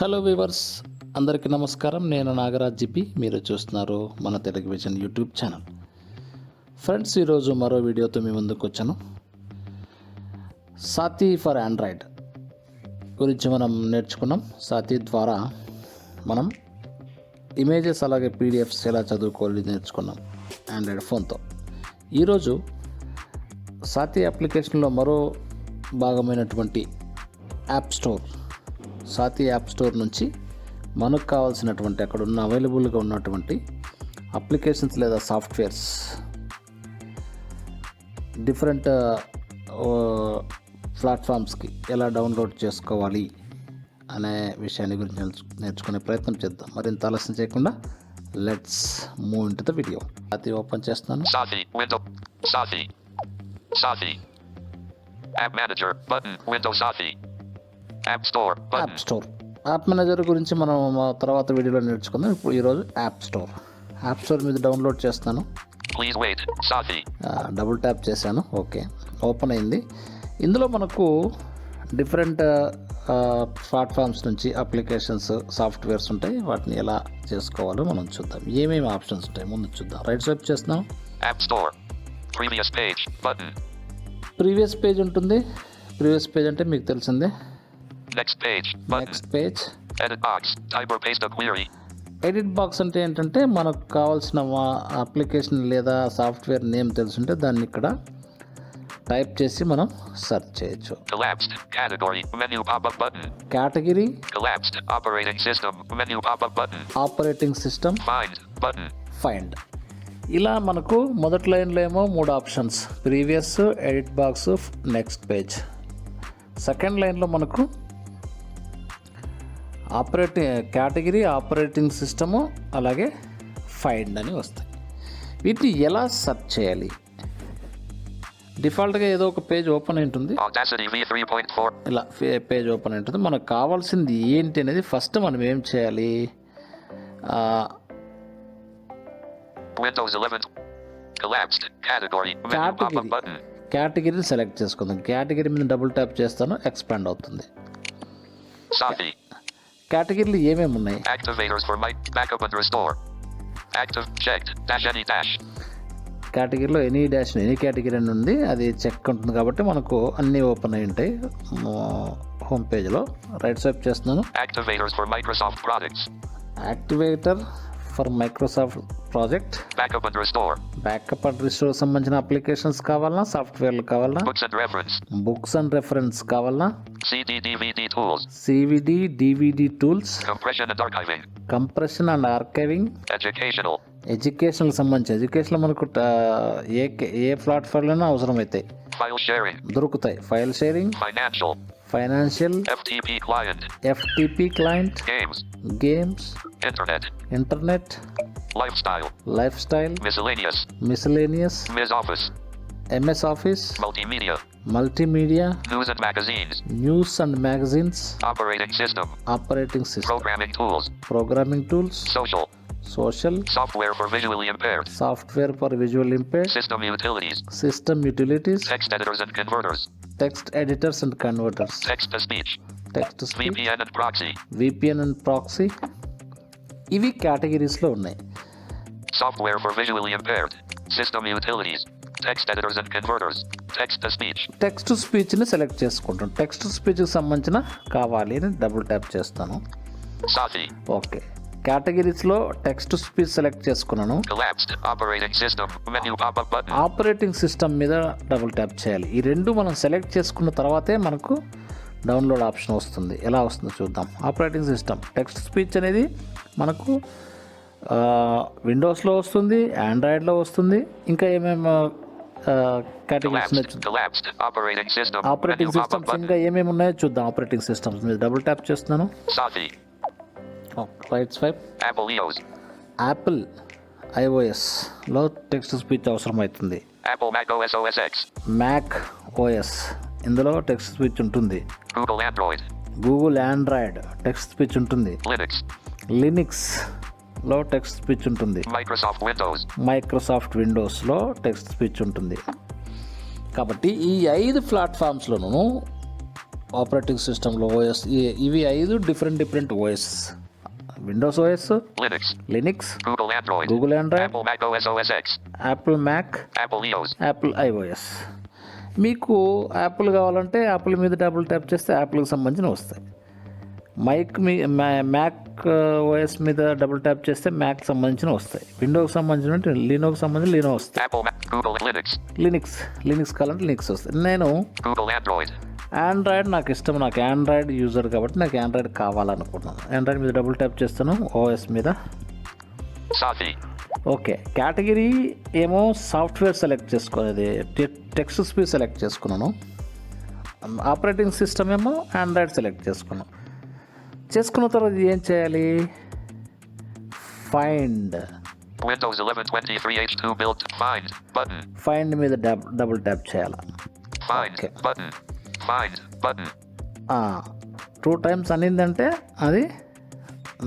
Hello viewers అందరికీ నమస్కారం. నేను నాగరాజ్ జిపి. మీరు చూస్తున్నారు మన Telugu vision YouTube channel. Friends ఈరోజు మరో వీడియోతో మీ ముందుకు వచ్చాను. సాతి ఫర్ ఆండ్రాయిడ్ గురించి మనం నేర్చుకున్నాం. సాతి ద్వారా మనం ఇమేజెస్ అలాగే పీడిఎఫ్స్ ఎలా చదువుకోవాలి నేర్చుకున్నాం ఆండ్రాయిడ్ ఫోన్తో. ఈరోజు సాతి అప్లికేషన్లో మరో భాగమైనటువంటి app store Saathi app store నుంచి మనకు కావాల్సినటువంటి అక్కడ ఉన్న అవైలబుల్గా ఉన్నటువంటి అప్లికేషన్స్ లేదా సాఫ్ట్వేర్స్. డిఫరెంట్ ప్లాట్ఫామ్స్కి ఎలా డౌన్లోడ్ చేసుకోవాలి అనే విషయాన్ని గురించి నేర్చుకునే ప్రయత్నం చేద్దాం. మరింత ఆలస్యం చేయకుండా let's move into the video. అది ఓపెన్ చేస్తున్నాను. Safi, App Manager, button, window Safi. App Store, button. App store app manager గురించి మనం మా తర్వాత వీడియోలో నేర్చుకుందాం. ఇప్పుడు ఈరోజు యాప్ స్టోర్ యాప్ స్టోర్ మీద డౌన్లోడ్ చేస్తాను. డబుల్ ట్యాప్ చేశాను. ఓకే ఓపెన్ అయింది. ఇందులో మనకు డిఫరెంట్ ప్లాట్ఫామ్స్ నుంచి అప్లికేషన్స్ సాఫ్ట్వేర్స్ ఉంటాయి. వాటిని ఎలా చేసుకోవాలో మనం చూద్దాం. ఏమేమి ఆప్షన్స్ ఉంటాయి? ముందు చూద్దాం. రైట్ స్వైప్ చేస్తున్నాం. ప్రీవియస్ పేజ్ ఉంటుంది. ప్రీవియస్ పేజ్ అంటే మీకు తెలిసిందే. Next page, button. Next page Edit box, type or paste a query. Edit box అంటే ఏంటంటే మనకు కావాల్సిన అప్లికేషన్ లేదా సాఫ్ట్వేర్ నేమ్ తెలుసుంటే దాన్ని ఇక్కడ టైప్ చేసి మనం సెర్చ్ చేయొచ్చు Collapsed, category, menu pop-up button. Category Collapsed, operating system, menu pop-up button. Operating system Find, button. Find ఇలా మనకు మొదటి లైన్లో ఏమో మూడు options previous edit box next page second లైన్లో మనకు ఆపరేటింగ్ కేటగిరీ ఆపరేటింగ్ సిస్టము అలాగే ఫైండ్ అని వస్తాయి వీటిని ఎలా సెర్చ్ చేయాలి డిఫాల్ట్గా ఏదో ఒక పేజ్ ఓపెన్ అయి ఉంటుంది Audacity V3.4. ఇలా పేజ్ ఓపెన్ ఉంటుంది మనకు కావాల్సింది ఏంటి అనేది ఫస్ట్ మనం ఏం చేయాలి ఆ, Windows 11. Collapsed, category, menu pop-up Category. button. కేటగిరీని సెలెక్ట్ చేసుకుందాం కేటగిరీ మీద డబుల్ ట్యాప్ చేస్తాను ఎక్స్పాండ్ అవుతుంది. కేటగిరీలు ఏమేమి ఉన్నాయి? Activators for my backup and restore active check dash any dash కేటగిరీలో ఎనీ డాష్ ఎనీ కేటగిరీ అని ఉంది. అది చెక్ ఉంటుంది కాబట్టి మనకు అన్నీ ఓపెన్ అయి ఉంటాయి. హోమ్ పేజ్లో. రైట్ సైడ్ చేస్తున్నాను. Activators for Microsoft projects activator for Microsoft project Backup and restore. Backup and restore సంబంధించిన అప్లికేషన్స్ కావాలన్నా సాఫ్ట్వేర్లు కావాలన్నా Books and reference. Books and reference కావాలన్నా CD DVD tools. CVD DVD tools Compression and archiving. కంప్రెషన్ and ఆర్కైవింగ్ Educational. ఎడ్యుకేషన్కి సంబంధించి education మనకు ఏ ఏ ప్లాట్ఫామ్లోనే అవసరమవుతాయి File sharing. దొరుకుతాయి file sharing financial. FTP client. FTP client. Games. Games. Internet. Internet. Lifestyle. Lifestyle. Miscellaneous. Miscellaneous. MS. Office. MS Office. Multimedia. Multimedia. News and magazines. News and magazines. Operating system. Operating system. Programming tools. Programming tools. Social. Social. Software for visually impaired. Software for visually impaired. System utilities. System utilities. Text editors and converters. Text editors and converters Text to speech. Text speech VPN and proxy. VPN and proxy ఇవి కేటగిరీస్లో ఉన్నాయి Software for visually impaired. System utilities. Text editors and converters. Text to speech. Text స్పీచ్ని select చేసుకుంటాం text స్పీచ్కి సంబంధించిన కావాలి అని double tap చేస్తాను Safi. Okay కేటగిరీస్లో టెక్స్ట్ స్పీచ్ సెలెక్ట్ చేసుకున్నాను. ఆపరేటింగ్ సిస్టమ్ మీద డబుల్ ట్యాప్ చేయాలి. ఈ రెండు మనం సెలెక్ట్ చేసుకున్న తర్వాతే మనకు డౌన్లోడ్ ఆప్షన్ వస్తుంది. ఎలా వస్తుందో చూద్దాం. Operating system. టెక్స్ట్ స్పీచ్ అనేది మనకు విండోస్లో వస్తుంది ఆండ్రాయిడ్లో వస్తుంది. ఇంకా ఏమేమి కేటగిరీస్. Operating systems. ఇంకా ఏమేమి ఉన్నాయో చూద్దాం. ఆపరేటింగ్ సిస్టమ్స్ మీద డబుల్ ట్యాప్ చేస్తున్నాను. Right swipe EOS. యాపిల్ ఐఓఎస్లో టెక్స్ట్ స్పీచ్ అవసరమవుతుంది Apple Mac OS OS X. Mac OS ఇందులో టెక్స్ట్ స్పీచ్ ఉంటుంది Google Android. Google Android text speech ఉంటుంది Linux. లినిక్స్లో టెక్స్ట్ స్పీచ్ ఉంటుంది Microsoft Windows. మైక్రోసాఫ్ట్ విండోస్లో టెక్స్ట్ స్పీచ్ ఉంటుంది కాబట్టి ఈ ఐదు ప్లాట్ఫామ్స్లోనూ ఆపరేటింగ్ సిస్టంలో ఓఎస్ ఇవి ఐదు different different OS Windows OS Linux, Linux Google Android, Google Android Apple Mac Apple iOS మీకు యాపిల్ కావాలంటే యాపిల్ మీద డబుల్ ట్యాప్ చేస్తే యాపిల్కి సంబంధించిన వస్తాయి. మైక్ మీ మ్యా- మ్యాక్ ఓఎస్ మీద డబుల్ ట్యాప్ చేస్తే మ్యాక్ సంబంధించిన వస్తాయి. విండోకి సంబంధించిన లీనోకి సంబంధించిన లీనో వస్తాయి. లినిక్స్ లినిక్స్ కావాలంటే లినిక్స్ వస్తాయి. నేను ఆండ్రాయిడ్ నాకు ఇష్టం. నాకు ఆండ్రాయిడ్ యూజర్ కాబట్టి నాకు ఆండ్రాయిడ్ కావాలనుకున్నాను ఆండ్రాయిడ్ మీద డబుల్ ట్యాప్ చేస్తాను. ఓఎస్ మీద. ఓకే కేటగిరీ ఏమో సాఫ్ట్వేర్ సెలెక్ట్ చేసుకునేది. టెక్స్ట్ స్పీచ్ సెలెక్ట్ చేసుకున్నాను. ఆపరేటింగ్ సిస్టమ్ ఏమో ఆండ్రాయిడ్ సెలెక్ట్ చేసుకున్నాను. చేసుకున్న తర్వాత ఏం చేయాలి? Find Windows 11 23H2 build, find, button, find మీద డబ్ డబుల్ ట్యాప్ చేయాలి? Find, Okay. button, find, button, two times అనిందంటే అది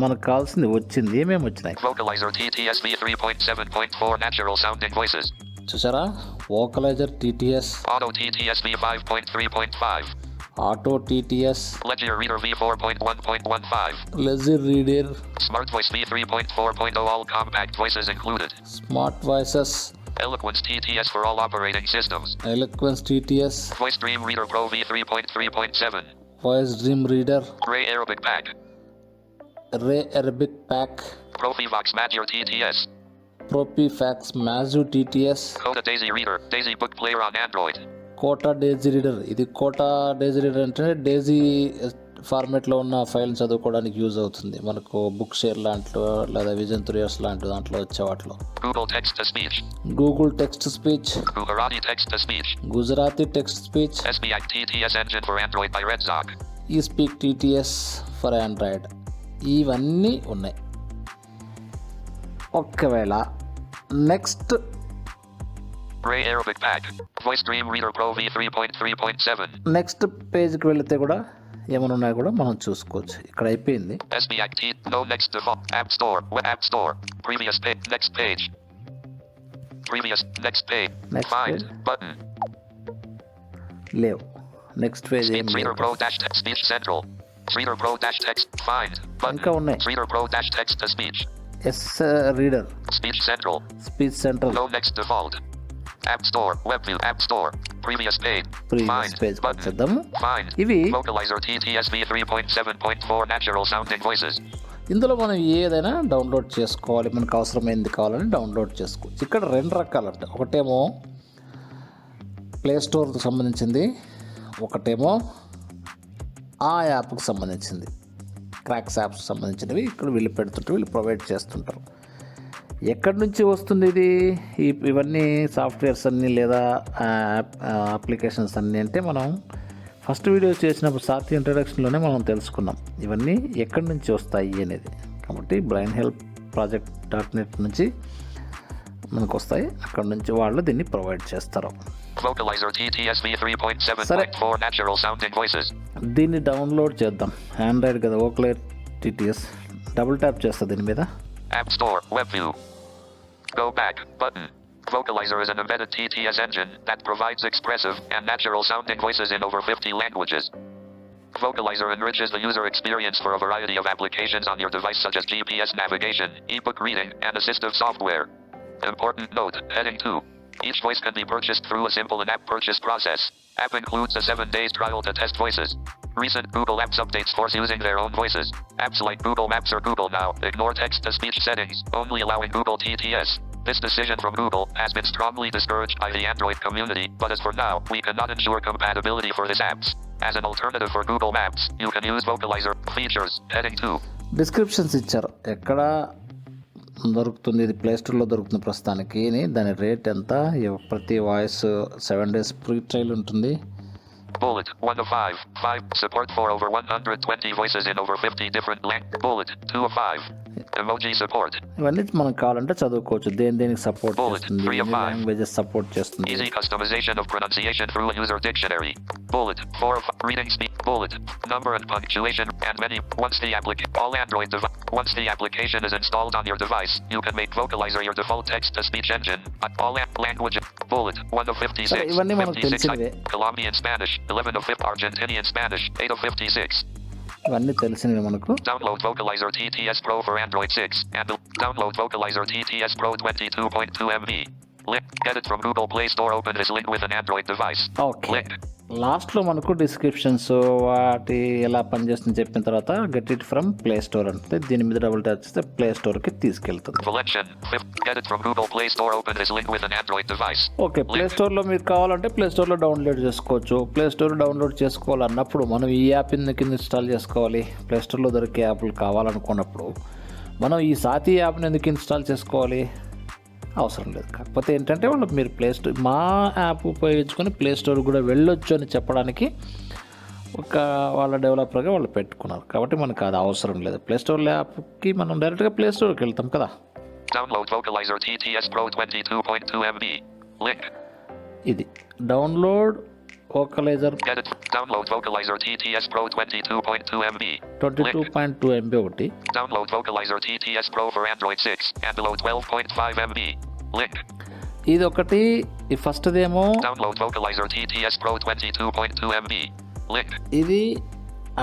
మనకు కావాల్సింది వచ్చింది ఏమేమి వచ్చినాయి Vocalizer TTSV 3.7.4 natural sounding voices, చూసారా Vocalizer TTS Auto TTSV 5.3.5, Auto TTS Ledger Reader V4.1.15, Ledger Reader Smart Voice V3.4.0 all compact voices included, smart voices Eloquence TTS for all operating systems, Eloquence TTS Voice Dream Reader Pro V3.3.7, Voice Dream Reader Ray Arabic Pack, Ray Arabic Pack Profivox Magier TTS, Profivox Magier TTS Coda Daisy Reader, Daisy Book Player on Android, Coda Daisy Reader ఇది Kota డేజీ reader అంటే డేజీ ఫార్మేట్లో ఉన్న file చదువుకోవడానికి use అవుతుంది. మనకు book share లాంటిలో లేదా vision తురియర్స్ లాంటి దాంట్లో వచ్చే వాటిలో. Google text speech Gujarati text speech eSpeak TTS for Android ఇవన్నీ ఉన్నాయి. ఒకవేళ next Ray Arabic Pack, Voice Dream Reader Pro V3.3.7, next పేజ్కి వెళితే కూడా ఏమైనా ఉన్నాయో కూడా మనం చూసుకోవచ్చు ఇక్కడ అయిపోయింది SBI T, no next default, App Store, Web App Store, previous page, next page, previous, next page, Next find, page. button, లేవు నెక్స్ట్ పేజ్ ఏం Speech Reader లేవు Pro dash text, Speech Central, Reader Pro dash text, find, button, ఇంకా ఉన్నాయి Reader Pro dash text to speech, S reader Speech Central, speech centre no next default, App Store, Web View, App Store, previous page, find, button, find, ఇవి Vocalizer TTSV 3.7.4 natural sounding voices, ఇందులో మనం ఏదైనా download చేసుకోవాలి మనకు అవసరమైంది కావాలని download చేసుకోవచ్చు. ఇక్కడ రెండు రకాలు ఉంటాయి ఒకటేమో ప్లే స్టోర్కి సంబంధించింది ఒకటేమో ఆ యాప్కి సంబంధించింది. క్రాక్స్ యాప్స్ సంబంధించినవి ఇక్కడ వీళ్ళు పెడుతుంటారు వీళ్ళు ప్రొవైడ్ చేస్తుంటారు. ఎక్కడి నుంచి వస్తుంది ఇది ఈ ఇవన్నీ సాఫ్ట్వేర్స్ అన్నీ లేదా అప్లికేషన్స్ అన్నీ అంటే మనం ఫస్ట్ వీడియో చేసినప్పుడు సాతి ఇంట్రడక్షన్లోనే మనం తెలుసుకున్నాం. ఇవన్నీ ఎక్కడి నుంచి వస్తాయి అనేది. కాబట్టి brain help project dot net నుంచి మనకు వస్తాయి. అక్కడ నుంచి వాళ్ళు దీన్ని ప్రొవైడ్ చేస్తారు. Vocalizer TTSV 3.7.4 natural sounding voices, దీన్ని డౌన్లోడ్ చేద్దాం. ఆండ్రాయిడ్ కదా ఓక్లేర్ టీటీఎస్ డబుల్ ట్యాప్ చేస్తా దీని మీద. App Store, Web View. Go back, button. Vocalizer is an embedded TTS engine that provides expressive and natural sounding voices in over 50 languages. Vocalizer enriches the user experience for a variety of applications on your device such as GPS navigation, ebook reading, and assistive software. Important note, heading 2. Each voice can be purchased through a simple in-app purchase process. App includes a 7 days trial to test voices. Recent Google Apps updates force using their own voices. Apps like Google Maps or Google Now ignore text-to-speech settings, only allowing Google TTS. This decision from Google has been strongly discouraged by the Android community, but as for now, we cannot ensure compatibility for these apps. As an alternative for Google Maps, you can use Vocalizer features. Heading 2. Descriptions ఇచ్చారు ఎక్కడ దొరుకుతుంది ఇది play స్టోర్లో దొరుకుతుంది ప్రస్తుతానికి అని దాని rate ఎంత ఇవ- ప్రతి voice seven days free trial ఉంటుంది Bullet 1 of 5. 5. Support for over 120 voices in over 50 different languages. Bullet 2 of 5. Emoji support. ఇవన్నీ మనకు కావాలంటే చదువుకోవచ్చు దేని దేనికి సపోర్ట్ Bullet, చేస్తుంది three of ఎన్ని five. లాంగ్వేజెస్ సపోర్ట్ చేస్తుంది Easy customization of pronunciation through a user dictionary. Bullet 4 of 5. Reading speed. bullet, number and punctuation, and many. Once the applic all Android devi- once the application is installed on your device, you can make Vocalizer your default text-to-speech engine. Uh, all app language bullet one of 56. సరే, ఇవన్నీ మనకు 56 తెలిసినవే. Colombian Spanish, 11 of 5 Argentinian Spanish, 8 of 56. ఇవన్నీ తెలిసినవి మనకు Download Vocalizer TTS Pro for Android 6 and download Vocalizer TTS Pro 22.2 MB. Link. Get it from Google Play Store. Open this link with an Android device. Okay Link. లాస్ట్లో మనకు descriptions వాటి ఎలా పనిచేస్తుంది చెప్పిన తర్వాత get it from Play Store అంటే దీని మీద డబుల్ ట్యాప్ చేస్తే ప్లే స్టోర్కి తీసుకెళ్తుంది Selection. Fifth. Get it from Google Play Store. Open this link with an Android device. Okay play స్టోర్లో మీకు కావాలంటే ప్లే స్టోర్లో డౌన్లోడ్ చేసుకోవచ్చు ప్లే స్టోర్ డౌన్లోడ్ చేసుకోవాలన్నప్పుడు మనం ఈ యాప్ కింద ఇన్స్టాల్ చేసుకోవాలి ప్లే స్టోర్లో దొరికే యాప్లు కావాలనుకున్నప్పుడు మనం ఈ సాతి యాప్ని ఎందుకు ఇన్స్టాల్ చేసుకోవాలి అవసరం లేదు కాకపోతే ఏంటంటే వాళ్ళు మీరు ప్లే స్టోర్ మా యాప్ ఉపయోగించుకొని ప్లే స్టోర్ కూడా వెళ్ళొచ్చు అని చెప్పడానికి ఒక వాళ్ళ డెవలపర్గా వాళ్ళు పెట్టుకున్నారు కాబట్టి మనకు అది అవసరం లేదు ప్లే స్టోర్ యాప్కి మనం డైరెక్ట్గా ప్లే స్టోర్కి వెళ్తాం కదా 22.2 MB. ఇది download it. Download Vocalizer TTS Pro 22.2 MB. Twenty two Link. Point two MB ఒకటి Download Vocalizer TTS Pro for Android 6 and below 12.5 MB. Link. ఇది ఒకటి ఈ ఫస్ట్దేమో Download Vocalizer TTS Pro 22.2 MB. Link. ఇది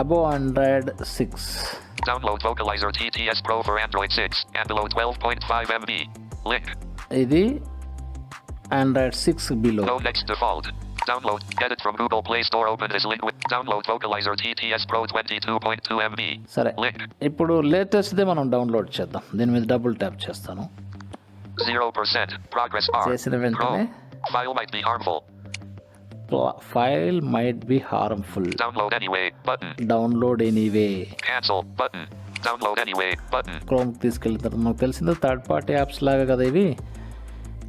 above Android six Download Vocalizer TTS Pro for Android 6 and below 12.5 MB. Link. ఇది Android six below No next default. Download. Get it from Google Play Store. Open this link with download Vocalizer TTS Pro 22.2 MB. సరే Link. ఇప్పుడు లేటెస్ట్దే మనం download చేద్దాం దీని మీద double tap చేస్తాను 0% progress bar. చేసిన వెంటనే Chrome. File might be harmful. File might be harmful Download anyway button. Download anyway Cancel button. Download anyway button. Chrome తీసుకెళ్ళిన తర్వాత మనకు తెలిసింది థర్డ్ పార్టీ యాప్స్ లాగా కదా ఇవి.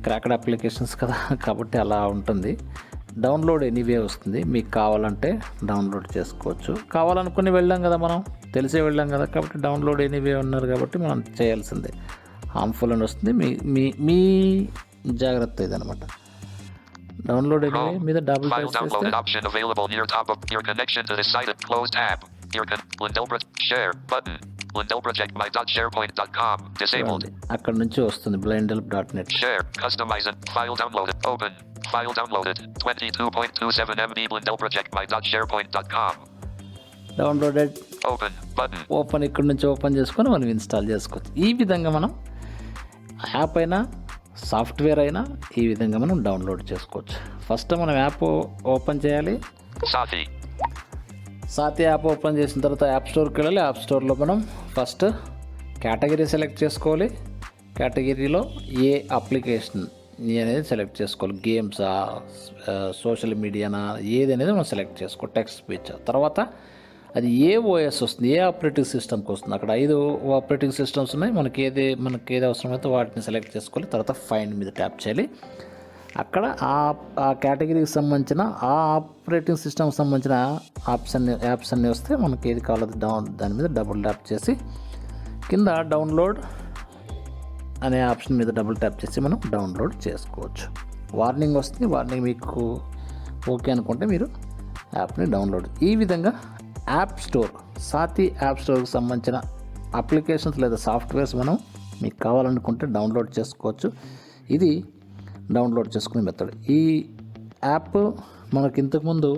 క్రాకెడ్ అప్లికేషన్స్ కదా. కాబట్టి అలా ఉంటుంది. డౌన్లోడ్ ఎనీవే వస్తుంది. మీకు కావాలంటే డౌన్లోడ్ చేసుకోవచ్చు. కావాలనుకుని వెళ్ళాం కదా మనం. తెలిసే వెళ్ళాం కదా. కాబట్టి డౌన్లోడ్ ఎనీవే ఉన్నారు కాబట్టి మనం చేయాల్సిందే. హార్మ్ఫుల్ అని వస్తుంది మీ మీ మీ జాగ్రత్త ఇదనమాట డౌన్లోడ్ ఎనీవే మీద డబుల్ File ట్యాప్ చేస్తే downloaded option available near top of your connection to this site. Close tab. Your con- Lindell Pro- share button. Lindell project my.sharepoint.com. Disabled. ఉంది. అక్కడ నుంచి వస్తుంది blind help dot net Share. Customize it. File downloaded. Open. File downloaded. 22.27 MB Lindell project my.sharepoint.com. Downloaded Open. Button. Open ఇక్కడ నుంచి open చేసుకొని మనం install చేసుకోవచ్చు. ఈ విధంగా మనం యాప్ అయినా సాఫ్ట్వేర్ అయినా ఈ విధంగా మనం డౌన్లోడ్ చేసుకోవచ్చు. ఫస్ట్ మనం యాప్ ఓపెన్ చేయాలి. సాతి. యాప్ ఓపెన్ చేసిన తర్వాత యాప్ స్టోర్కి వెళ్ళాలి. యాప్ స్టోర్లో మనం ఫస్ట్ కేటగిరీ సెలెక్ట్ చేసుకోవాలి. కేటగిరీలో ఏ అప్లికేషన్ అనేది సెలెక్ట్ చేసుకోవాలి. గేమ్సా సోషల్ మీడియానా ఏది అనేది మనం సెలెక్ట్ చేసుకోవాలి టెక్స్ట్ స్పీచ్ తర్వాత అది ఏ ఓఎస్ వస్తుంది? ఏ ఆపరేటింగ్ సిస్టమ్కి వస్తుంది? అక్కడ ఐదు ఆపరేటింగ్ సిస్టమ్స్ ఉన్నాయి. మనకి ఏది మనకి ఏది అవసరమైతే వాటిని సెలెక్ట్ చేసుకోవాలి. తర్వాత ఫైండ్ మీద ట్యాప్ చేయాలి. అక్కడ ఆ ఆ కేటగిరీకి సంబంధించిన ఆ ఆపరేటింగ్ సిస్టమ్కి సంబంధించిన ఆప్షన్ యాప్స్ అన్నీ వస్తే మనకి ఏది కావాలో డౌన్ దాని మీద డబుల్ ట్యాప్ చేసి కింద డౌన్లోడ్ అనే ఆప్షన్ మీద డబుల్ ట్యాప్ చేసి మనం డౌన్లోడ్ చేసుకోవచ్చు. వార్నింగ్ వస్తుంది. వార్నింగ్ మీకు ఓకే అనుకుంటే మీరు యాప్ని డౌన్లోడ్ ఈ విధంగా యాప్ స్టోర్ సాతి యాప్ స్టోర్కి సంబంధించిన అప్లికేషన్స్ లేదా సాఫ్ట్వేర్స్ మనం మీకు కావాలనుకుంటే డౌన్లోడ్ చేసుకోవచ్చు. ఇది డౌన్లోడ్ చేసుకునే మెథడ్ ఈ యాప్ మనకి ఇంతకుముందు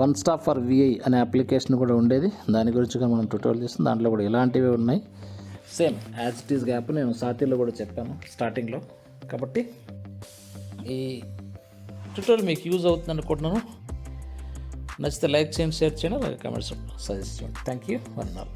వన్ స్టాప్ ఫర్ విఐ అనే అప్లికేషన్ కూడా ఉండేది. దాని గురించి కూడా మనం ట్యూటోరియల్ చేస్తాం. దాంట్లో కూడా ఇలాంటివి ఉన్నాయి. Same as it is app నేను సాతీలో కూడా చెప్పాను స్టార్టింగ్లో కాబట్టి ఈ ట్యూటోరియల్ మీకు యూజ్ అవుతుంది అనుకుంటున్నాను నచ్చితే లైక్ చేయండి షేర్ చేయండి అలాగే కామెంట్స్ సజెస్ట్ చేయండి. Thank you one all